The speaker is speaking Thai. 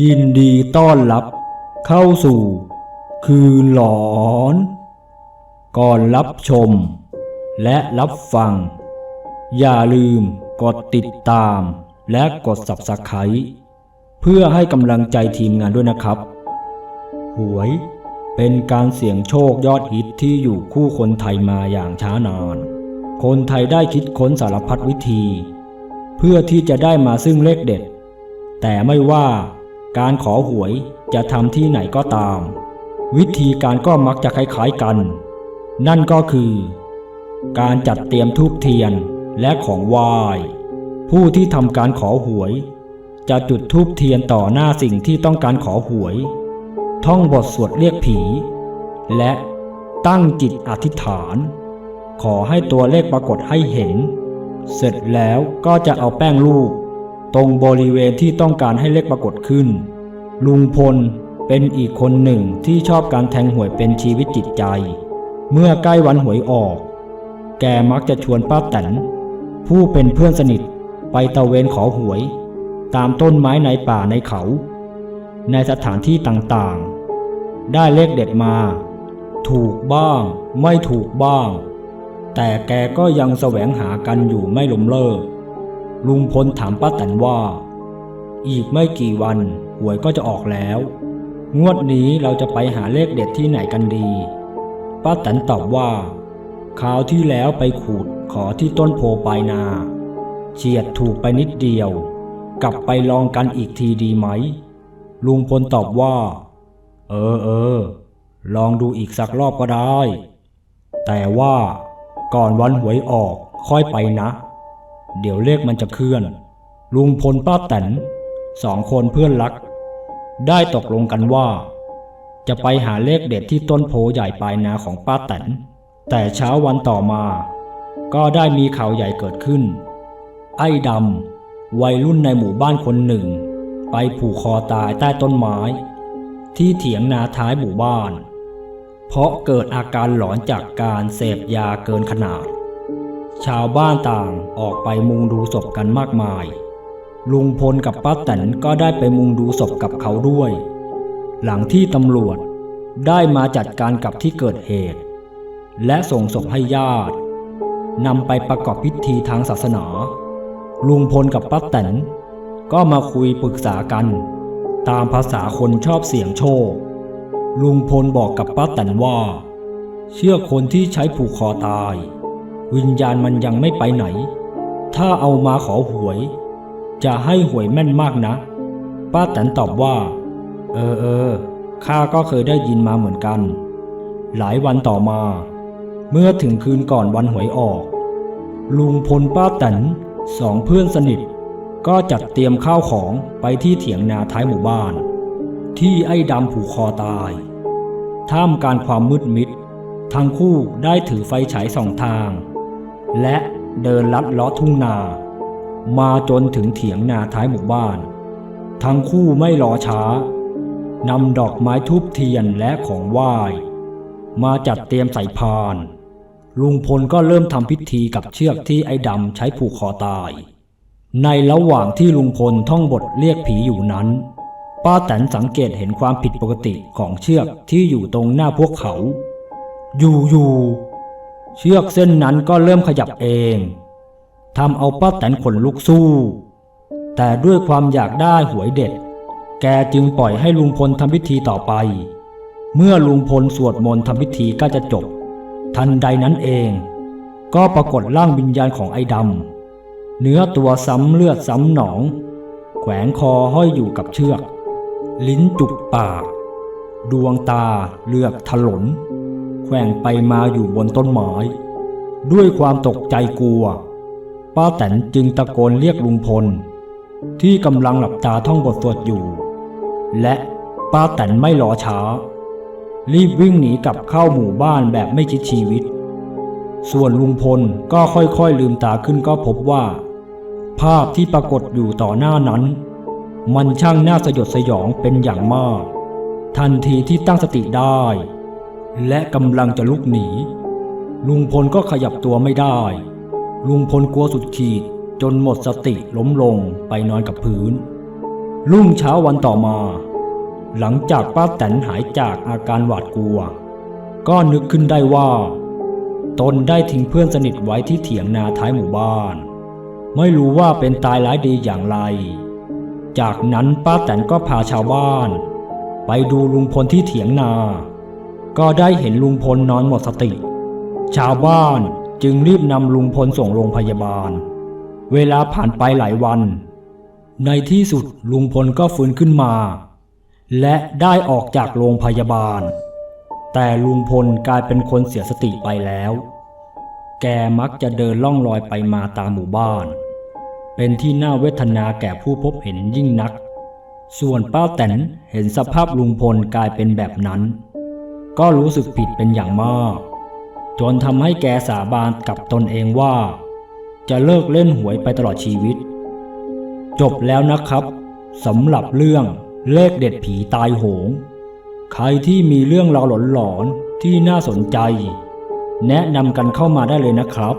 ยินดีต้อนรับเข้าสู่ คืนหลอน ก่อนรับชม และรับฟัง อย่าลืมกดติดตาม และกด Subscribe เพื่อให้กำลังใจทีมงานด้วยนะครับ หวยเป็นการเสี่ยงโชคยอดฮิตที่อยู่คู่คนไทยมาอย่างช้านาน คนไทยได้คิดค้นสารพัดวิธี เพื่อที่จะได้มาซึ่งเลขเด็ด แต่ไม่ว่า การขอหวยจะทำที่ไหนก็ตาม วิธีการก็มักจะคล้ายๆกัน นั่นก็คือ การจัดเตรียมทูบเทียนและของไหว้ผู้ที่ทำการขอหวย จะจุดทูบเทียนต่อหน้าสิ่งที่ต้องการขอหวย ท่องบทสวดเรียกผี และตั้งจิตอธิษฐาน ขอให้ตัวเลขปรากฏให้เห็น เสร็จแล้วก็จะเอาแป้งรูป ตรงบริเวณที่ต้องการให้เลขปรากฏขึ้น ลุงพลเป็นอีกคนหนึ่งที่ชอบการแทงหวยเป็นชีวิตจิตใจ เมื่อใกล้วันหวยออก แกมักจะชวนป้าแตนผู้เป็นเพื่อนสนิทไปตะเวนขอหวย ตามต้นไม้ในป่าในเขา ในสถานที่ต่างๆ ได้เลขเด็ดมา ถูกบ้าง ไม่ถูกบ้าง แต่แกก็ยังแสวงหากันอยู่ไม่ล้มเลิก ลุงพลถามป้าแตนว่า อีกไม่กี่วันหวยก็จะออกแล้ว งวดนี้เราจะไปหาเลขเด็ดที่ไหนกันดี ป้าแตนตอบว่าคราวที่แล้วไปขูดขอที่ต้นโพปลายนาเฉียดถูกไปนิดเดียว กลับไปลองกันอีกทีดีไหม ลุงพลตอบว่า เออเออ ลองดูอีกสักรอบก็ได้ แต่ว่าก่อนวันหวยออกค่อยไปนะ เดี๋ยวเลขมันจะเคลื่อน ลุงพลป้าแตนสองคนเพื่อนรัก ได้ตกลงกันว่า จะไปหาเลขเด็ดที่ต้นโพใหญ่ปลายนาของป้าแตนแต่เช้าวันต่อมา ก็ได้มีข่าวใหญ่เกิดขึ้น ไอ้ดำวัยรุ่นในหมู่บ้านคนหนึ่ง ไปผูกคอตายใต้ต้นไม้ ที่เถียงนาท้ายหมู่บ้าน เพราะเกิดอาการหลอนจากการเสพยาเกินขนาด ชาวบ้านต่างออกไปมุงดูศพกันมากมาย ลุงพลกับป้าแตนก็ได้ไปมุงดูศพกับเขาด้วย หลังที่ตำรวจได้มาจัดการกับที่เกิดเหตุ และส่งศพให้ญาตินำไปประกอบพิธีทางศาสนา ลุงพลกับป้าแตนก็มาคุยปรึกษากัน ตามภาษาคนชอบเสี่ยงโชค ลุงพลบอกกับป้าแตนว่า เชื่อคนที่ใช้ผูกคอตาย วิญญาณมันยังไม่ไปไหน ถ้าเอามาขอหวย จะให้หวยแม่นมากนะ ป้าแตนตอบว่า เออเออข้าก็เคยได้ยินมาเหมือนกัน หลายวันต่อมา เมื่อถึงคืนก่อนวันหวยออก ลุงพลป้าแตนสองเพื่อนสนิท ก็จัดเตรียมข้าวของไปที่เถียงนาท้ายหมู่บ้าน ที่ไอ้ดำผูกคอตาย ท่ามกลารความมืดมิด ทั้งคู่ได้ถือไฟฉายสองทาง และเดินลัดเลาะทุ่งนา มาจนถึงเถียงนาท้ายหมู่บ้าน ทั้งคู่ไม่รอช้านำดอกไม้ทูบเทียนและของไหว้ มาจัดเตรียมใส่พาน ลุงพลก็เริ่มทำพิธีกับเชือกที่ไอ้ดำใช้ผูกคอตาย ในระหว่างที่ลุงพลท่องบทเรียกผีอยู่นั้น ป้าแตนสังเกตเห็นความผิดปกติของเชือกที่อยู่ตรงหน้าพวกเขา อยู่อยู่ เชือกเส้นนั้นก็เริ่มขยับเองทำเอาป้าแตนขนลุกสู้ แต่ด้วยความอยากได้หวยเด็ด แกจึงปล่อยให้ลุงพลทำพิธีต่อไป เมื่อลุงพลสวดมนต์ทำพิธีก็จะจบ ทันใดนั้นเอง ก็ปรากฏร่างวิญญาณของไอ้ดำเนื้อตัวซ้ำเลือดซ้ำหนอง แขวงคอห้อยอยู่กับเชือก ลิ้นจุกปาก ดวงตาเลือกถลน แขว่งไปมาอยู่บนต้นไม้ ด้วยความตกใจกลัว ป้าแตนจึงตะโกนเรียกลุงพล ที่กำลังหลับตาท่องบทสวดอยู่ และป้าแตนไม่รอช้า รีบวิ่งหนีกลับเข้าหมู่บ้านแบบไม่คิดชีวิต ส่วนลุงพลก็ค่อยๆลืมตาขึ้นก็พบว่า ภาพที่ปรากฏอยู่ต่อหน้านั้น มันช่างน่าสยดสยองเป็นอย่างมาก ทันทีที่ตั้งสติได้ และกำลังจะลุกหนี ลุงพลก็ขยับตัวไม่ได้ ลุงพลกลัวสุดขีดจนหมดสติล้มลงไปนอนกับพื้น รุ่งเช้าวันต่อมา หลังจากป้าแตนหายจากอาการหวาดกลัว ก็นึกขึ้นได้ว่า ตนได้ทิ้งเพื่อนสนิทไว้ที่เถียงนาท้ายหมู่บ้าน ไม่รู้ว่าเป็นตายร้ายดีอย่างไร จากนั้นป้าแตนก็พาชาวบ้าน ไปดูลุงพลที่เถียงนา ก็ได้เห็นลุงพลนอนหมดสติ ชาวบ้านจึงรีบนำลุงพลส่งโรงพยาบาล เวลาผ่านไปหลายวัน ในที่สุดลุงพลก็ฟื้นขึ้นมา และได้ออกจากโรงพยาบาล แต่ลุงพลกลายเป็นคนเสียสติไปแล้ว แกมักจะเดินล่องลอยไปมาตามหมู่บ้าน เป็นที่น่าเวทนาแก่ผู้พบเห็นยิ่งนัก ส่วนป้าแตนเห็นสภาพลุงพลกลายเป็นแบบนั้น ก็รู้สึกผิดเป็นอย่างมาก จนทำให้แกสาบานกับตนเองว่า จะเลิกเล่นหวยไปตลอดชีวิต จบแล้วนะครับสำหรับเรื่องเลขเด็ดผีตายโหง ใครที่มีเรื่องราวหลอนๆที่น่าสนใจ แนะนำกันเข้ามาได้เลยนะครับ